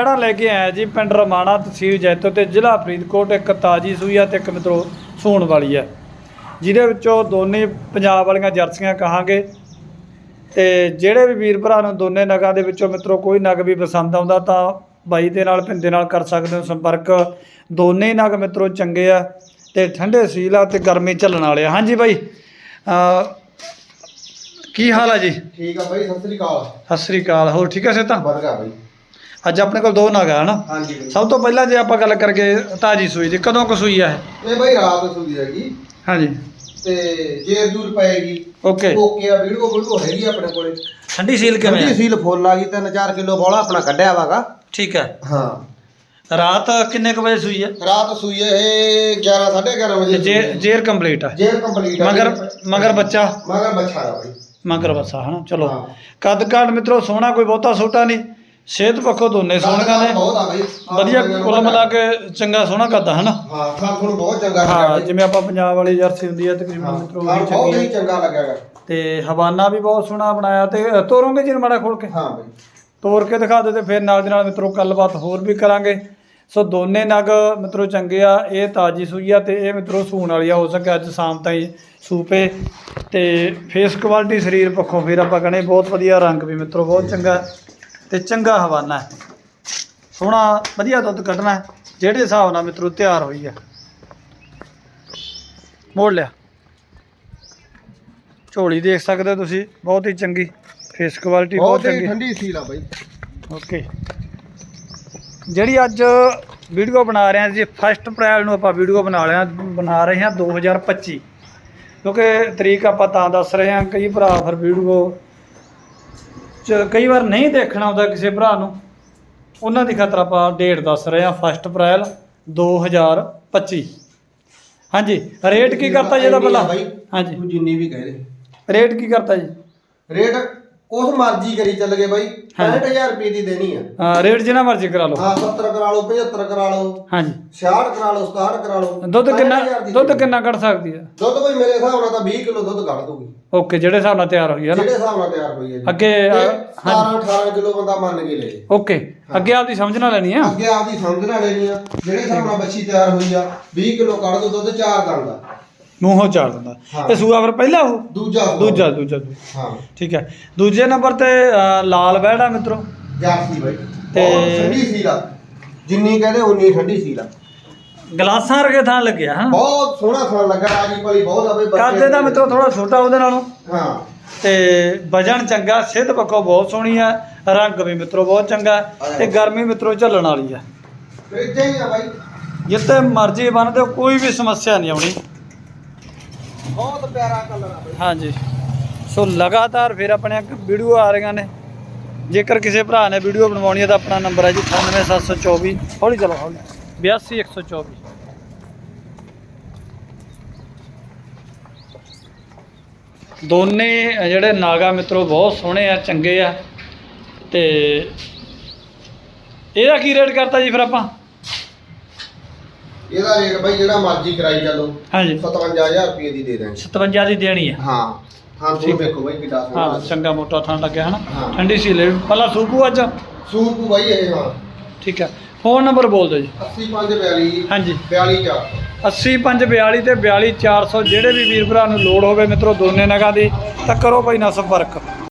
ਵਹਿੜਾ ਲੈ ਕੇ ਆਇਆ ਜੀ ਪਿੰਡ ਰਮਾਣਾ ਤਹਿਸੀਲ ਜੈਤੋ ਤੇ ਜ਼ਿਲ੍ਹਾ ਫਰੀਦਕੋਟ ਇੱਕ ਤਾਜੀ ਸੂਈ ਆ ਤੇ ਇੱਕ ਮਿੱਤਰੋ ਸੂਣ ਵਾਲੀ ਆ। ਜਿਹਦੇ ਵਿੱਚੋਂ ਦੋਨੇ ਪੰਜਾਬ ਵਾਲੀਆਂ ਜਰਸੀਆਂ ਕਹਾਂਗੇ। ਤੇ ਜਿਹੜੇ ਵੀ ਵੀਰ ਭਰਾ ਨੂੰ ਦੋਨੇ ਨਗਾਂ ਦੇ ਵਿੱਚੋਂ ਮਿੱਤਰੋ ਕੋਈ ਨਗ ਵੀ ਪਸੰਦ ਆਉਂਦਾ ਤਾਂ ਬਾਈ ਦੇ ਨਾਲ ਭਿੰਦੇ ਨਾਲ ਕਰ ਸਕਦੇ ਹੋ ਸੰਪਰਕ। ਦੋਨੇ ਨਗ ਮਿੱਤਰੋ ਚੰਗੇ ਆ ਤੇ ਠੰਡੇ ਸੀਲ ਆ ਤੇ ਗਰਮੀ ਝੱਲਣ ਵਾਲੇ ਆ। ਹਾਂਜੀ ਬਾਈ ਕੀ ਹਾਲ ਆ ਜੀ? ਠੀਕ ਆ ਬਾਈ ਸਤਿ ਸ੍ਰੀ ਅਕਾਲ। ਸਤਿ ਸ੍ਰੀ ਅਕਾਲ ਹੋਰ ਠੀਕ ਹੈ ਸੇ ਤਾਂ ਵਧ ਗਿਆ ਬਾਈ। ਅੱਜ ਆਪਣੇ ਕੋਲ ਦੋ ਨਗ ਆ ਹਨਾ? ਹਾਂਜੀ ਬਾਈ। ਸਭ ਤੋਂ ਪਹਿਲਾਂ ਜੇ ਆਪਾਂ ਗੱਲ ਕਰਕੇ ਤਾਜੀ ਸੂਈ ਦੀ ਕਦੋਂ ਕੁ ਸੂਈ ਆ ਇਹ? ਇਹ ਬਾਈ ਰਾਤ ਸੁਦੀ ਹੈਗੀ। ਹਾਂਜੀ। ਤੇ ਜੇਰ ਜੂਰ ਪਏਗੀ। ਓਕੇ। ਓਕੇ ਆ ਵੀਡੀਓ ਵੀਡੀਓ ਹੈਗੀ ਆ ਆਪਣੇ ਕੋਲੇ। ਠੰਡੀ ਸੀਲ ਕਿਵੇਂ ਕਿੰਨੀ ਆ ਸੀਲ ਫੁੱਲ ਆ ਗਈ 3-4 ਕਿਲੋ ਬੋਲਾ ਆਪਣਾ ਕੱਢਿਆ ਵਾਗਾ ਠੀਕ ਹੈ ਹਾਂ। ਰਾਤ ਕਿੰਨੇ ਕੁ ਵਜੇ ਸੂਈ ਹੈ ਰਾਤ ਸੂਈ ਇਹ 11 11:30 ਵਜੇ ਜੇ ਜੇਰ ਕੰਪਲੀਟ ਆ? ਜੇਰ ਕੰਪਲੀਟ ਆ ਮਗਰ ਮਗਰ ਬੱਚਾ? ਮਗਰ ਬੱਚਾ ਆ ਬਾਈ। ਮਗਰ ਬੱਸਾ ਹਨਾ? ਚਲੋ। ਹਾਂ। ਕੱਦ ਕਾਠ ਮਿੱਤਰੋ ਸੋਹਣਾ ਕੋਈ ਬਹੁਤਾ ਛੋਟਾ ਨਹੀਂ। ਸਿਹਤ ਪੱਖੋਂ ਦੋਨੇ ਸੋਹਣੀਆਂ ਨੇ। ਬਹੁਤ ਆ ਬਾਈ। ਵਧੀਆ ਕੁੱਲ ਮਿਲਾ ਕੇ ਚੰਗਾ ਸੋਹਣਾ ਆ ਹਨਾ? ਹਾਂ ਨੂੰ ਬਹੁਤ ਚੰਗਾ ਹਾਂ ਲੱਗਿਆ ਜਿਵੇਂ ਆਪਾਂ ਪੰਜਾਬ ਵਾਲੀ ਜਰਸੀ ਹੁੰਦੀ ਆ ਤਕਰੀਬਨ ਮਿੱਤਰੋ ਹਾਂ ਬਹੁਤ ਚੰਗੀ ਹੀ ਲੱਗਿਆਗਾ ਤੇ ਹਵਾਨਾ ਵੀ ਬਹੁਤ ਸੋਹਣਾ ਬਣਾਇਆ ਤੇ ਤੋਰੋਂਗੇ ਜੀ ਮਾੜਾ ਖੋਲ ਕੇ? ਹਾਂ ਬਾਈ। ਤੋੜ ਕੇ ਦਿਖਾ ਦੇ ਤੇ ਫਿਰ ਨਾਲ ਦੇ ਨਾਲ ਮਿੱਤਰੋ ਗੱਲਬਾਤ ਹੋਰ ਵੀ ਕਰਾਂਗੇ। ਸੋ ਦੋਨੇ ਨਗ ਮਿੱਤਰੋ ਚੰਗੇ ਆ ਇਹ ਤਾਜੀ ਸੂਈ ਆ ਤੇ ਇਹ ਮਿੱਤਰੋ ਸੂਣ ਵਾਲੀ ਆ ਹੋ ਸਕੇ ਅੱਜ ਸ਼ਾਮ ਤਾਈਂ ਸੂਪੇ। ਤੇ ਫੇਸ ਕੁਆਲਿਟੀ ਸਰੀਰ ਪੱਖੋਂ ਫਿਰ ਆਪਾਂ ਕਹਣੇ ਬਹੁਤ ਵਧੀਆ ਰੰਗ ਵੀ ਮਿੱਤਰੋ ਬਹੁਤ ਚੰਗਾ। ਹੈ ਤੇ ਚੰਗਾ ਹਵਾਨਾ ਹੈ। ਸੋਹਣਾ ਵਧੀਆ ਦੁੱਧ ਕੱਢਣਾ ਹੈ ਜਿਹੜੇ ਹਿਸਾਬ ਨਾਲ ਮਿੱਤਰੋ ਤਿਆਰ ਹੋਈ ਆ ਮੋੜ ਲਿਆ। ਝੋਲੀ ਦੇਖ ਸਕਦੇ ਹੋ ਤੁਸੀਂ ਬਹੁਤ ਹੀ ਚੰਗੀ ਫੇਸ ਕੁਆਲਿਟੀ ਬਹੁਤ ਹੀ ਚੰਗੀ। ਠੰਡੀ ਸੀਲ ਆ ਬਾਈ। ਓਕੇ। ਜਿਹੜੀ ਅੱਜ ਵੀਡੀਓ ਬਣਾ ਰਹੇ ਹਾਂ ਜੀ ਫਸਟ ਅਪ੍ਰੈਲ ਨੂੰ ਆਪਾਂ ਵੀਡੀਓ ਬਣਾ ਲਿਆ ਬਣਾ ਰਹੇ ਹਾਂ 2025 ਕਿਉਂਕਿ ਤਰੀਕ ਆਪਾਂ ਤਾਂ ਦੱਸ ਰਹੇ ਹਾਂ ਕਈ ਭਰਾ ਫਿਰ ਵੀਡੀਓ ਚ ਕਈ ਵਾਰ ਨਹੀਂ ਦੇਖਣਾ ਆਉਂਦਾ ਕਿਸੇ ਭਰਾ ਨੂੰ। ਉਹਨਾਂ ਦੀ ਖਾਤਰ ਆਪਾਂ ਡੇਟ ਦੱਸ ਰਹੇ ਹਾਂ ਫਸਟ ਅਪ੍ਰੈਲ 2025 ਹਾਂਜੀ ਰੇਟ ਕੀ ਕਰਤਾ ਜੀ ਇਹਦਾ ਪਹਿਲਾਂ? ਬਾਈ ਹਾਂਜੀ। ਤੂੰ ਜਿੰਨੀ ਵੀ ਕਹਿ ਦੇ। ਰੇਟ ਕੀ ਕਰਤਾ ਜੀ? ਰੇਟ ਉਸ ਮਰਜ਼ੀ ਕਰੀ ਚੱਲ ਗਏ ਬਾਈ ਹਾਂਜੀ। 65000 ਰੁਪਏ ਦੀ ਦੇਣੀ ਆ। ਹਾਂ, ਰੇਟ ਜਿੰਨਾ ਮਰਜ਼ੀ ਕਰਾ ਲਓ। ਹਾਂ 70 ਕਰਾ ਲਓ 75 ਕਰਾ ਲਓ ਹਾਂਜੀ। 66 ਕਰਾ ਲਓ 67 ਕਰਾ ਲਓ ਦੁੱਧ ਕਿੰਨਾ 65,000 ਦੀ ਦੁੱਧ। ਕਿੰਨਾ ਕੱਢ ਸਕਦੀ ਹੈ ਦੁੱਧ ਬਾਈ ਮੇਰੇ ਹਿਸਾਬ ਨਾਲ ਤਾਂ 20 ਕਿਲੋ ਦੁੱਧ ਕੱਢ ਦੂਗੀ ਓਕੇ ਜਿਹੜੇ ਹਿਸਾਬ ਨਾਲ ਤਿਆਰ ਹੋਈ ਹੈ ਨਾ? ਜਿਹੜੇ ਹਿਸਾਬ ਨਾਲ ਤਿਆਰ ਹੋਈ ਹੈ ਅੱਗੇ, ਤੇ ਅ, ਹਾਂਜੀ। 17 18 ਕਿਲੋ ਬੰਦਾ ਮੰਨ ਕੇ ਲੈ ਓਕੇ ਅੱਗੇ ਆਪਦੀ ਸਮਝਣਾ ਲੈਣੀ ਆ? ਅੱਗੇ ਆਪਦੀ ਸਮਝ ਨਾਲ ਲੈਣੀ ਆ। ਜਿਹੜੇ ਹਿਸਾਬ ਨਾਲ ਬੱਚੀ ਤਿਆਰ ਹੋਈ ਆ 20 ਕਿਲੋ ਕੱਢ ਦੋ ਦੁੱਧ ਚਾਰ ਦੰਦ ਦਾ ਮੂੰਹੋਂ ਚਾੜ ਦਿੰਦਾ। ਹਾਂ। ਇਹ ਸੂਆ ਫਿਰ ਪਹਿਲਾ ਉਹ? ਦੂਜਾ। ਦੂਜਾ ਦੂਜਾ ਦੂਜਾ। ਹਾਂ। ਠੀਕ ਹੈ। ਦੂਜੇ ਨੰਬਰ ਤੇ ਅ, ਲਾਲ ਬਹਿੜਾ ਮਿੱਤਰੋ। ਬਾਈ। ਤੇ- ਤੇ ਠੰਡੀ ਜਿੰਨੀ ਕਹਦੇ ਉਨੀ ਠੰਡੀ ਆ। ਗਲਾਸਾਂ ਵਰਗੇ ਥਾਂ ਲੱਗਿਆ ਹਾਂ। ਬਹੁਤ ਸੋਹਣਾ ਥਣ ਲੱਗਾ। ਰਾਜੀ ਭਲੀ ਬਹੁਤ ਆ ਬਈ ਬੱਚੇ ਕਾਦੇ ਦਾ ਮਿੱਤਰੋ ਥੋੜਾ ਛੋਟਾ ਉਹਦੇ ਨਾਲੋਂ। ਹਾਂ। ਤੇ ਵਜਨ ਚੰਗਾ ਸਿਹਤ ਪੱਖੋਂ ਬਹੁਤ ਸੋਹਣੀ ਆ। ਰੰਗ ਵੀ ਮਿੱਤਰੋ ਬਹੁਤ ਚੰਗਾ। ਤੇ ਗਰਮੀ ਮਿੱਤਰੋ ਝੱਲਣ ਵਾਲੀ ਆ। ਇੱਦਾਂ ਹੀ ਆ ਬਾਈ। ਜਿੱਤੇ ਮਰਜ਼ੀ ਬੰਨਦੇ ਕੋਈ ਵੀ ਸਮੱਸਿਆ ਨਹੀਂ ਆਉਣੀ। ਬਹੁਤ ਪਿਆਰਾ ਕਲਰ ਆ ਬਾਈ। ਹਾਂਜੀ। ਸੋ ਲਗਾਤਾਰ ਫਿਰ ਆਪਣੇ ਅੱਗੇ ਵੀਡੀਓ ਆ ਰਹੀਆਂ ਨੇ। ਜੇਕਰ ਕਿਸੇ ਭਰਾ ਨੇ ਵੀਡੀਓ ਬਣਵਾਉਣੀ ਹੈ ਤਾਂ ਆਪਣਾ ਨੰਬਰ ਹੈ ਜੀ 98724 ਹੌਲੀ ਚਲੋ ਹੌਲੀ। 82124 ਦੋਨੇ ਜਿਹੜੇ ਨਾਗਾ ਮਿੱਤਰੋ ਬਹੁਤ ਸੋਹਣੇ ਆ ਚੰਗੇ ਆ। ਤੇ ਇਹਦਾ ਕੀ ਰੇਟ ਕਰਤਾ ਜੀ ਫਿਰ ਆਪਾਂ? ਇਹਦਾ ਰੇਟ ਬਾਈ ਜਿਹੜਾ ਮਰਜ਼ੀ ਕਰਾਈ ਚੱਲੋ ਹਾਂਜੀ। 57000 ਰੁਪਏ ਦੀ ਦੇ ਦਾਂਗੇ 57 ਦੀ ਦੇਣੀ ਹਾਂ ਹਾਂ ਹੈ। ਵੇਖੋ ਬਾਈ ਕਿੱਡਾ ਹਾਂ ਚੰਗਾ ਮੋਟਾ ਥਾਂ ਲੱਗਿਆ ਹਨਾ। ਹਾਂ। ਠੰਡੀ ਸੀ ਲੈ। ਪਹਿਲਾਂ ਸੂਪੂ ਅੱਜ? ਸੂਪ ਬਾਈ ਇਹ ਹਾਂ। ਠੀਕ ਹੈ। ਫੋਨ ਨੰਬਰ ਬੋਲ ਦਿਓ ਜੀ। 8542 ਹਾਂਜੀ। 424 80542 ਤੇ 42400 ਜਿਹੜੇ ਵੀ ਵੀਰ ਭਰਾ ਨੂੰ ਲੋੜ ਹੋਵੇ ਮਿੱਤਰੋ ਦੋਨੇ ਨਗਾਂ ਦੀ ਤਾਂ ਕਰੋ ਭਾਈ ਨਾਲ ਸੰਪਰਕ।